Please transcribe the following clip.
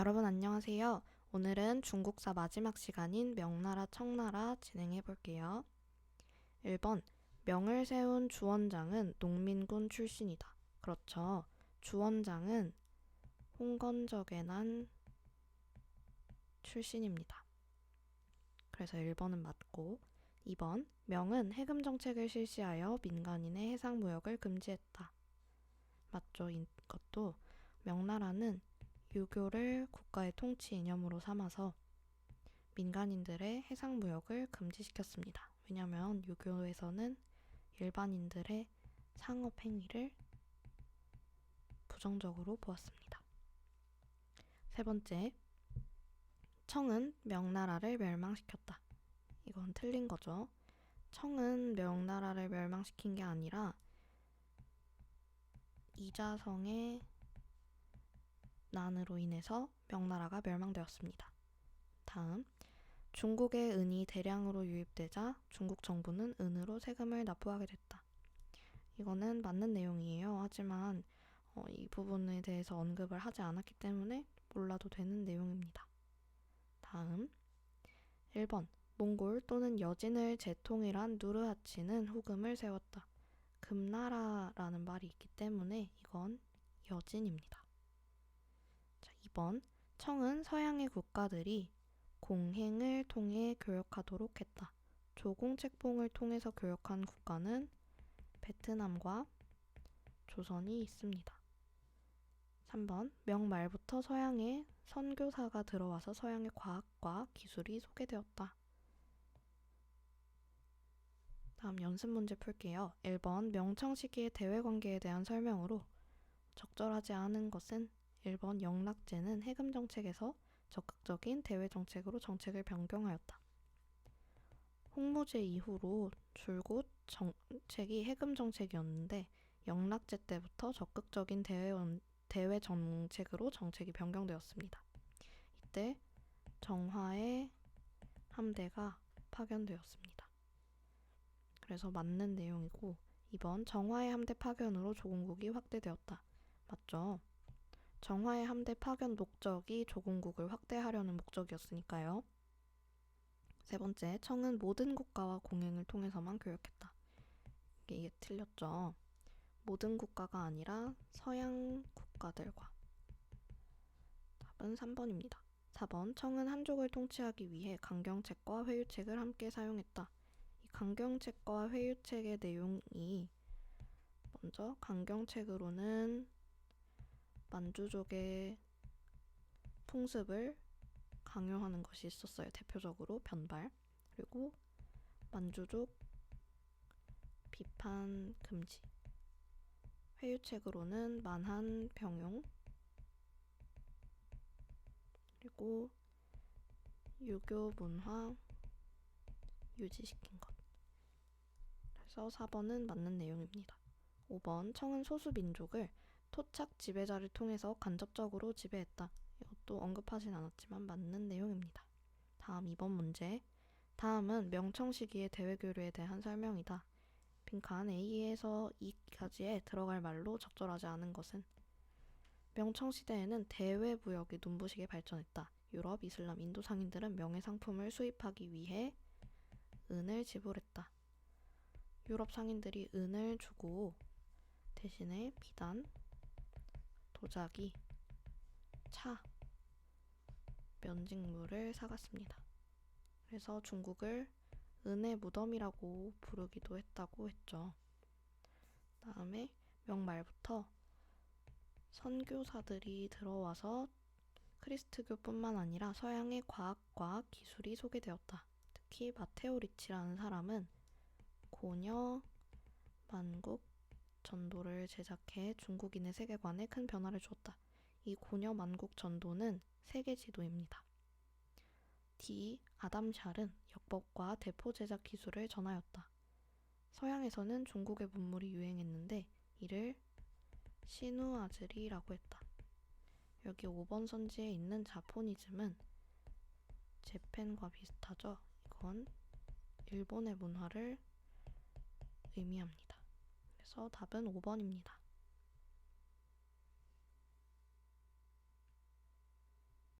여러분 안녕하세요. 오늘은 중국사 마지막 시간인 명나라 청나라 진행해 볼게요. 1번 명을 세운 주원장은 농민군 출신이다. 그렇죠. 주원장은 홍건적의 난 출신입니다. 그래서 1번은 맞고 2번 명은 해금 정책을 실시하여 민간인의 해상 무역을 금지했다. 맞죠. 이것도 명나라는 유교를 국가의 통치 이념으로 삼아서 민간인들의 해상 무역을 금지시켰습니다. 왜냐하면 유교에서는 일반인들의 상업 행위를 부정적으로 보았습니다. 세 번째, 청은 명나라를 멸망시켰다. 이건 틀린 거죠. 청은 명나라를 멸망시킨 게 아니라 이자성의 난으로 인해서 명나라가 멸망되었습니다. 다음, 중국의 은이 대량으로 유입되자 중국 정부는 은으로 세금을 납부하게 됐다. 이거는 맞는 내용이에요. 하지만 어, 이 부분에 대해서 언급을 하지 않았기 때문에 몰라도 되는 내용입니다. 다음, 1번. 몽골 또는 여진을 재통일한 누르하치는 후금을 세웠다. 금나라라는 말이 있기 때문에 이건 여진입니다. 자, 2번. 청은 서양의 국가들이 공행을 통해 교역하도록 했다. 조공책봉을 통해서 교역한 국가는 베트남과 조선이 있습니다. 3번. 명 말부터 서양의 선교사가 들어와서 서양의 과학과 기술이 소개되었다. 다음 연습 문제 풀게요. 1번. 명청 시기의 대외 관계에 대한 설명으로 적절하지 않은 것은 1번 영락제는 해금 정책에서 적극적인 대외 정책으로 정책을 변경하였다. 홍무제 이후로 줄곧 정책이 해금 정책이었는데 영락제 때부터 적극적인 대외, 대외 정책으로 정책이 변경되었습니다. 이때 정화의 함대가 파견되었습니다. 그래서 맞는 내용이고 2번 정화의 함대 파견으로 조공국이 확대되었다. 맞죠? 정화의 함대 파견 목적이 조공국을 확대하려는 목적이었으니까요. 세 번째, 청은 모든 국가와 공행을 통해서만 교역했다. 이게, 이게 틀렸죠. 모든 국가가 아니라 서양 국가들과. 답은 3번입니다. 4번, 청은 한족을 통치하기 위해 강경책과 회유책을 함께 사용했다. 이 강경책과 회유책의 내용이 먼저 강경책으로는 만주족의 풍습을 강요하는 것이 있었어요. 대표적으로 변발. 그리고 만주족 비판 금지. 회유책으로는 만한 병용. 그리고 유교 문화 유지시킨 것. 그래서 4번은 맞는 내용입니다. 5번 청은 소수 민족을 토착 지배자를 통해서 간접적으로 지배했다. 이것도 언급하진 않았지만 맞는 내용입니다. 다음 2번 문제. 다음은 명청 시기의 대외교류에 대한 설명이다. 빈칸 A에서 E까지에 들어갈 말로 적절하지 않은 것은 명청 시대에는 대외 무역이 눈부시게 발전했다. 유럽, 이슬람, 인도 상인들은 명의 상품을 수입하기 위해 은을 지불했다. 유럽 상인들이 은을 주고 대신에 비단, 도자기, 차, 면직물을 사갔습니다. 그래서 중국을 은의 무덤이라고 부르기도 했다고 했죠. 다음에 명말부터 선교사들이 들어와서 크리스트교뿐만 아니라 서양의 과학과 기술이 소개되었다. 특히 마테오 리치라는 사람은 고녀 전도를 제작해 중국인의 세계관에 큰 변화를 주었다. 이 고녀 만국 전도는 세계 지도입니다. D. 아담 샬은 역법과 대포 제작 기술을 전하였다. 서양에서는 중국의 문물이 유행했는데 이를 시누아즈리라고 했다. 여기 5번 선지에 있는 자포니즘은 재팬과 비슷하죠. 이건 일본의 문화를 의미합니다. 그래서 답은 5번입니다.